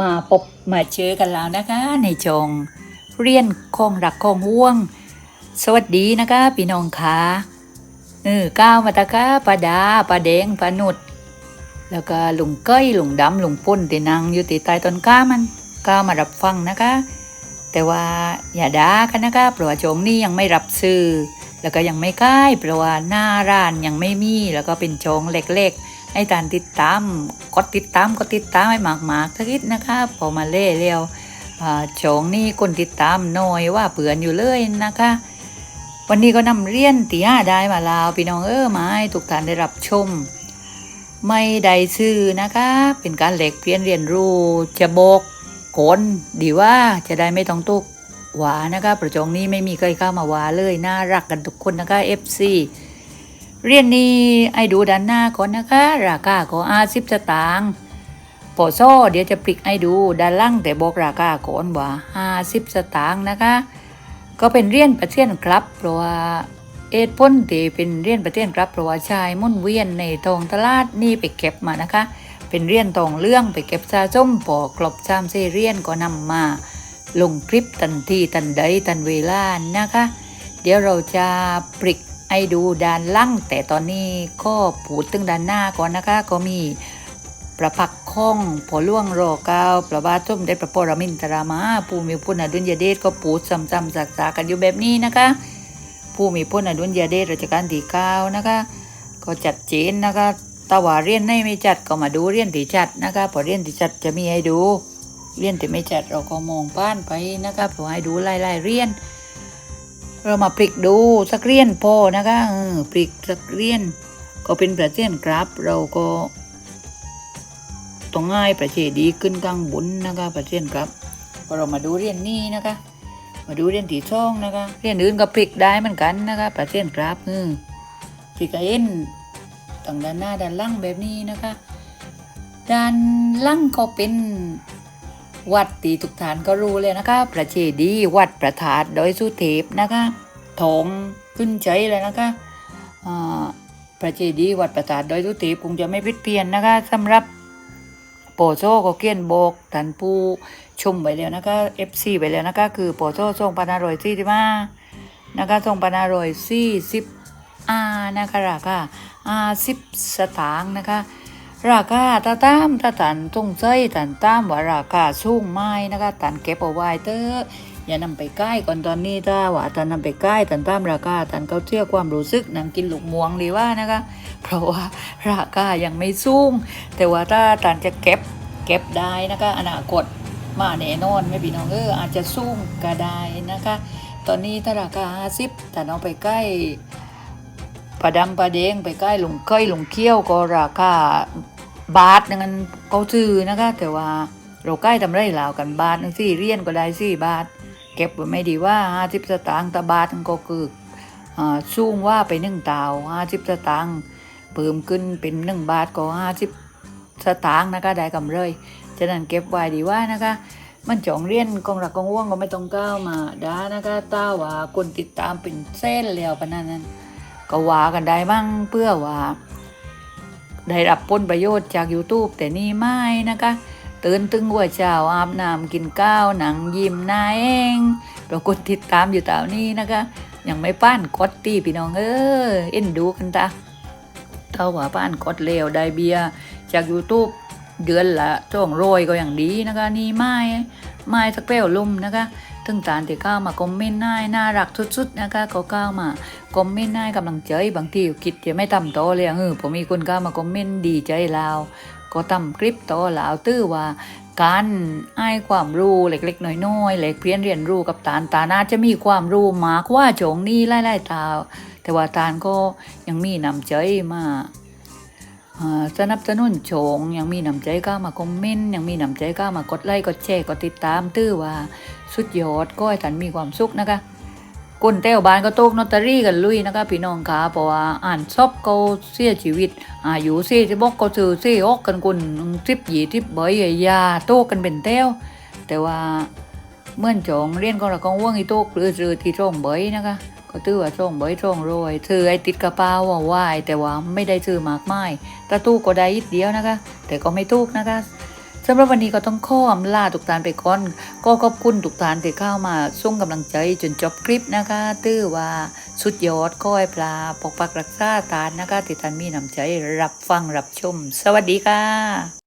มาพบมาเจอกันแล้วนะคะ ในจงเรียนคงรักคงห่วง สวัสดีนะคะพี่น้องคะเออก้าวมาตะกะปลาดาปลาแดงปลาหนุด แล้วก็ลุงเก้ยลุงดำลุงปุ้นที่นั่งอยู่ติดใต้ต้นก้ามันก้าวมารับฟังนะคะ แต่ว่าอย่าด่ากันนะคะเพราะว่าโจงนี้ยังไม่รับซื้อแล้วก็ยังไม่ใกล้เพราะว่าหน้าร้านยังไม่มีแล้วก็เป็นโจงเล็กๆ ให้ตานติดตาม กดติดตามกดติดตามให้มากๆทักนิดนะคะพอมาเล่เร็วอ่าโจงนี่คนติดตามน้อยว่าเปื่อนอยู่เลยนะคะ วันนี้ก็นำเรียนตีห้าได้มาลาวพี่น้องเออมาให้ทุกท่านได้รับชม ไม่ได้ซื้อนะคะ เป็นการเหล็กเพียนเรียนรู้จะโบอกคนดีว่าจะได้ไม่ต้องตุกหวานะคะประจงนี้ไม่มีใครเข้ามาว่าเลยน่ารักกันทุกคนนะคะ FC เรียนนี้ไอ้ดูด้านหน้าก่อนนะคะ ราคาก็อาสิบสตางค์ปอโซ่เดี๋ยวจะปลิกให้ดูด้านล่างแต่บอกราคาก่อนว่าห้าสิบสตางค์นะคะ ก็เป็นเรียนประเทศครับเพราะว่าเอ็ดพ้นที่เป็นเรียนประเทศครับเพราะว่าชายมุ่นเวียนในทองตลาดนี่ไปเก็บมานะคะ เป็นเรียนทองเรื่องไปเก็บซาส้มปอกลบซามเซเรียนก็นำมา ลงคลิปทันทีทันใดทันเวลานะคะ เดี๋ยวเราจะปริก ให้ดูด้านล่างแต่ตอนนี้ก็ผูดตึงด้านหน้าก่อนนะคะ ก็มีประพักข้องพอล่วงรอเก้าประบาทส้มได้ประปรมินตรามาผู้มีพุทธอดุลยเดชก็ปูดซ้ำๆสักๆกันอยู่แบบนี้นะคะผู้มีพุทธอดุลยเดชรัชกาลที่เก้านะคะ ก็จัดเจนนะคะตาว่าเรียนในไม่จัดก็มาดูเรียนที่จัดนะคะพอเรียนที่จัดจะมีให้ดูเรียนที่ไม่จัดเราก็มองป้านไปนะคะเพื่อให้ดูไล่ๆเรียน เรามาปลิกดูสักเรียนพอนะคะเออปลิกสักเรียน ก็เป็นประเทศครับ เราก็ต้องง่ายประเทศดีขึ้นกลางบุญนะคะประเทศครับพอเรามาดูเรียนนี้นะคะ มาดูเรียนที่ช่องนะคะเรียนอื่นก็ปลิกได้เหมือนกันนะคะประเทศครับเออปลิกเอ็นต่างด้านหน้าด้านล่างแบบนี้นะคะ ด้านล่างก็เป็น วัดตีทุกฐานก็รู้เลยนะคะพระเจดีวัดประธาตโดอยสุเทพนะคะทองขึ้นใจเลยนะคะพระเจดีวัดประธาตโดอยสุเทพคงจะไม่พิดเพี้ยนนะคะสำหรับโปโซก็เกียนบอกท่านผู้ชมไปแล้วนะคะ FC ไปแล้วนะคะคือโปโซส่งปานารอยซี่ที่มานะคะส่งปานารอยซี่สิบอานะคะราคาอาสิบสตางค์นะคะ ราคาตาตามตาตันตรงใจตันตามว่าราคาสูงไม้นะคะตันเก็บเอาไว้เตออย่านำไปใกล้ก่อนตอนนี้ถ้าว่าตันนำไปใกล้ตันตามราคาตันเขาเชื่อความรู้สึกนังกินลูกม่วงดีว่านะคะ เพราะว่าราคายังไม่สูงแต่ว่าถ้าตันจะเก็บเก็บได้นะคะอนาคตมาแน่นอนไม่พี่น้องเอออาจจะสูงก็ได้นะคะ ตอนนี้ถ้าราคาห้าสิบแต่เอาไปใกล้ ปลาดำปลาแดงไปใกล้หลงเคยหลงเคี้ยวก็ราคาบาทนึงมันเขาซื้อนะคะ แต่ว่าเราใกล้ทำไรลาวกันบาทนึงสี่เรียนก็ได้สี่บาท เก็บไว้ไม่ดีว่าห้าสิบสตางค์ต่บาทก็คืออ่าสูงว่าไปหนึ่งตาวห้าสิบสตางค์เพิ่มขึ้นเป็นหนึ่งบาทก็ห้าสิบสตางค์นะคะได้กำไรฉะนั้นเก็บไว้ดีว่านะคะมันจองเรียนกองหลักกองว่วงก็ไม่ต้องก้าวมาด้านะคะต้าว่าคนติดตามเป็นเส้นแล้วปะนั้นนั้น ก็ว่ากันได้บ้างเพื่อว่าได้รับผลประโยชน์จาก YouTube แต่นี่ไม่นะคะตื่นตึงหัวเช้าอาบน้ำกินข้าวหนังยิ้มหน้าเองเรากดติดตามอยู่แถวนี้นะคะ ยังไม่ป้านกดตีพี่น้องเออเอ็นดูกันตาถ้าว่าป้านกดเลวได้เบียจาก YouTube เดือนละจ้องโรยก็อย่างดีนะคะ นี่ไม่ไม่สักแป้วลุ่มนะคะ ถึงตานที่เข้ามาคอมเมนต์ได้น่ารักสุดๆนะคะก็เข้ามาคอมเมนต์ได้กำลังใจบางทีคิดจะไม่ทำโตเลยเออผมมีคนเข้ามาคอมเมนต์ดีใจลาวก็ทำคลิปโตอลาวตื้อว่าการให้ความรู้เล็กๆน้อยๆเล็กเพียนเรียนรู้กับตาลตาลอาจะมีความรู้มากว่าโจงนี่ไล่ๆตาแต่ว่าตาลก็ยังมีนำใจมาอ่า สนับสนุนโฉงยังมีน้ำใจก็มาคอมเมนต์ยังมีน้ำใจก็มากดไลค์กดแชร์กดติดตามตื้อว่าสุดยอดก็ให้ท่านมีความสุขนะคะคนแต้วบานก็โต๊กนอตเตอรี่กันลุยนะคะพี่น้องคะเพราะว่าอ่านซอบเขาเสียชีวิตอายุเสียจะบอกเขาซื้อเสียออกกันคนทิปหยีทิปเบยยาโต๊กกันเป็นแต้วแต่ว่าเมื่อนจองเรียนก็ละกองว่างอีโต๊กหรือซื้อที่ช่องเบยนะคะ ก็ตื้อว่าช่องเบยช่องโรยซื้อไอ้ติดกระเป๋าว่าไหวแต่ว่าไม่ได้ซื้อมากมายตะตู้ก็ได้อีกเดียวนะคะ แต่ก็ไม่ทุกนะคะสำหรับวันนี้ก็ต้องขออำลาทุกทานไปก่อน ก็ขอบคุณทุกทานที่เข้ามาส่งกำลังใจจนจบคลิปนะคะตื้อว่าสุดยอดก้อยปลาปกปักรักษาทานนะคะที่ทานมีน้ำใจรับฟังรับชม สวัสดีค่ะ